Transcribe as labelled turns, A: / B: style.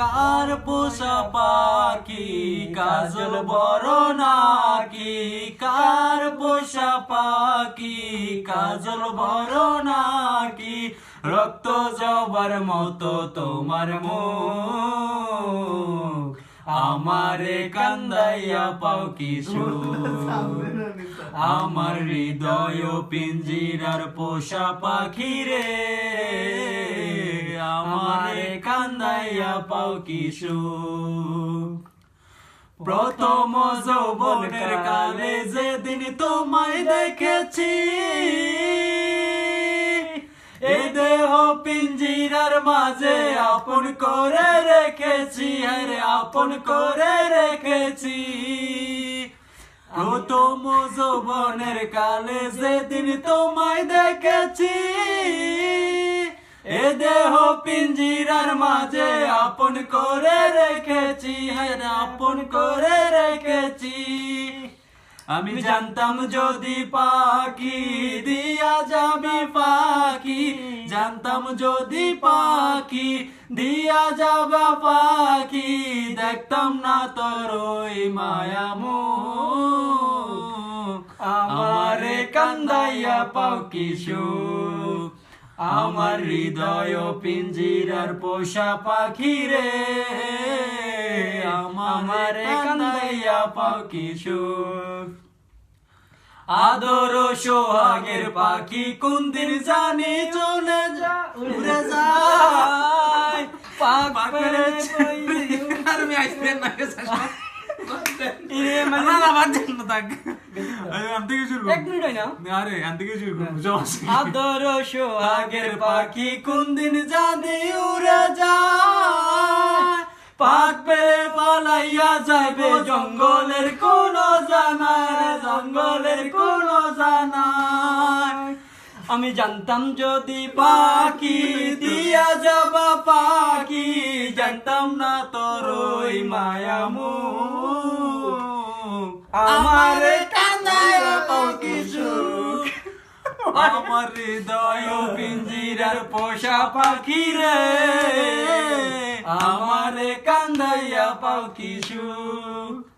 A: কার পোষা পাখি? কাজল বড় নাকি? কার পোষা পাখি? কাজল বড় নাকি? রক্ত জবার মতো তোমার মুখ। আমারে কান্দাইয়া পাও কিছু। আমার হৃদয় পিঞ্জিরার পোষা পাখি রে। কান্দাইয়া পাও কিছু। প্রথম যৌবনের কালে যেদিন তোমায় দেখেছি, এ দেহ পিঞ্জিরার মাঝে আপন করে রেখেছি, আরে আপন করে রেখেছি। প্রথম যৌবনের কালে যেদিন তোমায় দেখেছি, এ দেহ পিঞ্জিরার মাঝে আপন করে রেখেছি হ্যাঁ আপন করে রেখেছি। আমি জানতাম যদি পাখি দিয়া যাবি পাখি, জানতাম যদি পাখি দিয়া যাবা পাখি, দেখতাম না তোর ওই মায়ামু আমারে কান্দাইয়া পাও কিশোর। আমার হৃদয় পিঞ্জিরার পোষা পাখি রে। আমার কান্দাইয়া পাখি কিশোর আদর সোহাগের পাখি কোন দিন জানি চলে যা উড়ে যায় পাক
B: আর আমি আইসক্রিম না।
A: পাখি কোন দিন জানি উড়ে যায় পাক পালাইয়া যাইবে জঙ্গলের কোন জানায় জঙ্গলের কোন জানায় আমি জানতাম যদি পাখি দিয়া যাবা পাখি জানতাম না তোর মায়ামু আমারে কান্দায় সুখ। আমার হৃদয় পিঞ্জিরার পোষা পাখি রে। আমার কান্দাইয়া পাও কি সুখ।